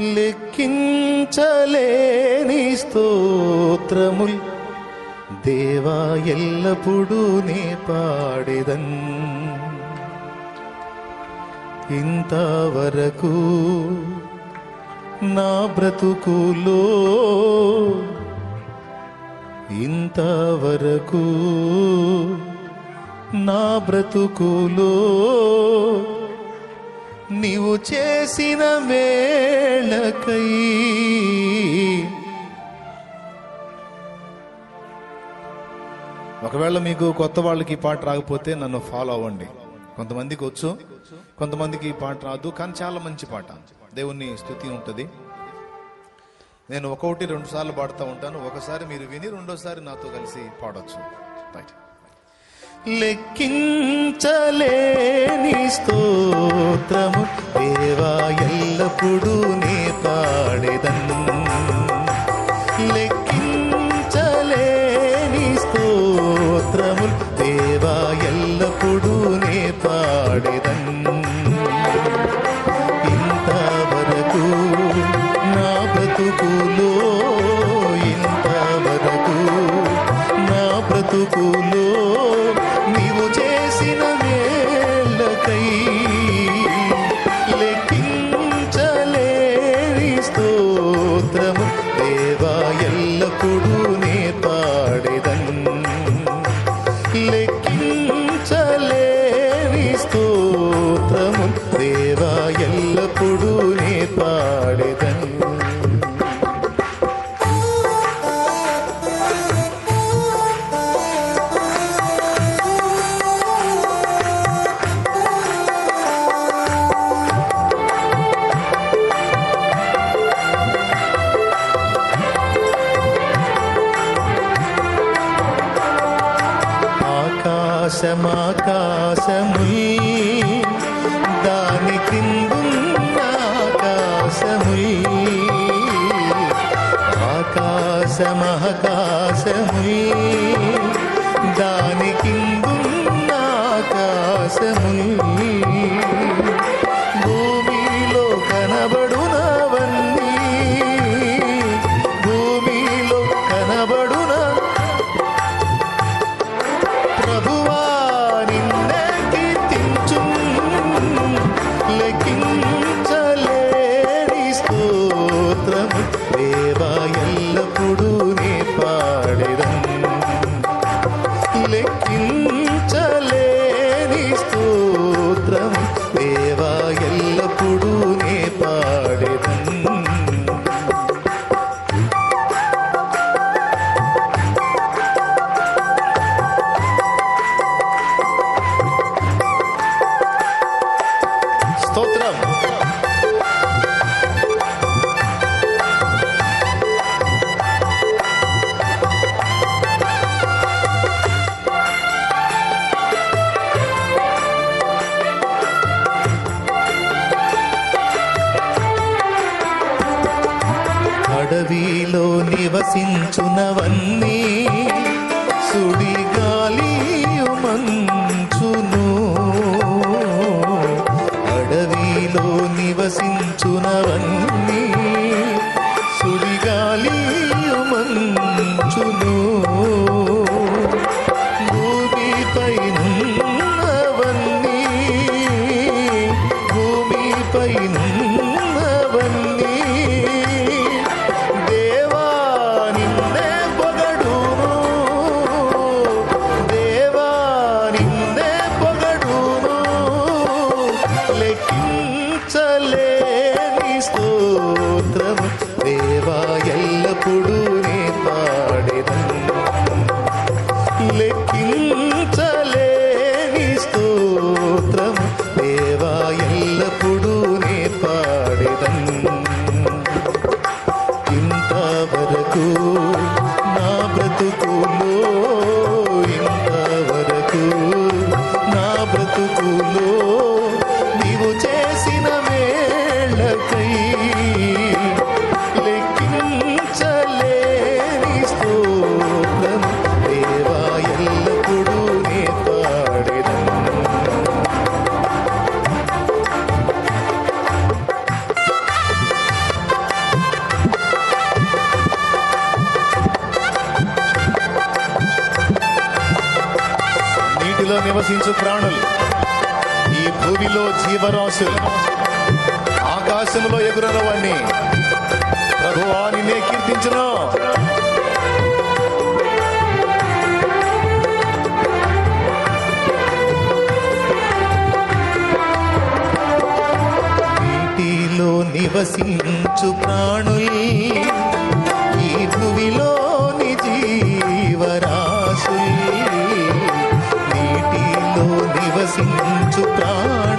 లెక్కించలేని స్తోత్రముల్. దేవా ఎల్లప్పుడూ నే పాడెదన్. ఇంతవరకు నా బ్రతుకులో ఇంతవరకు నా బ్రతుకులో నీవు చేసిన వేళకై. ఒకవేళ మీకు కొత్త వాళ్ళకి ఈ పాట రాకపోతే నన్ను ఫాలో అవ్వండి. కొంతమందికి వచ్చు కొంతమందికి ఈ పాట రాదు కానీ చాలా మంచి పాట. దేవుని స్థుతి ఉంటుంది. నేను ఒకటి రెండు సార్లు పాడుతూ ఉంటాను. ఒకసారి మీరు విని రెండోసారి నాతో కలిసి పాడొచ్చు. రైట్ లెక్కించలేని స్తోత్రము. దేవా ఎల్లప్పుడూ నే పాడెదన్ లెక్కించలేని స్తోత్రము. బ్రతుకులో నీవు చేసిన వేళ్ళకై లెక్కించలేని స్తోత్రము దేవా ఎల్లప్పుడూ నే పాడేదన్. లే ఆకాశమాకాశముల్ దాని క్రిందున్న ఆకాశముల్ ఆకాశమహకాశముల్ దాని కిందున్న ఆకాశముల్ అడవిలో నివసించునవన్నీ. బ్రతుకులో మట్టిలో నివసించు ప్రాణులు. ఈ భూమిలో జీవరాశులు. ఆకాశంలో ఎగురనవన్నీ ప్రభువా నిన్నే కీర్తించను. నివసించు ప్రాణులు pranto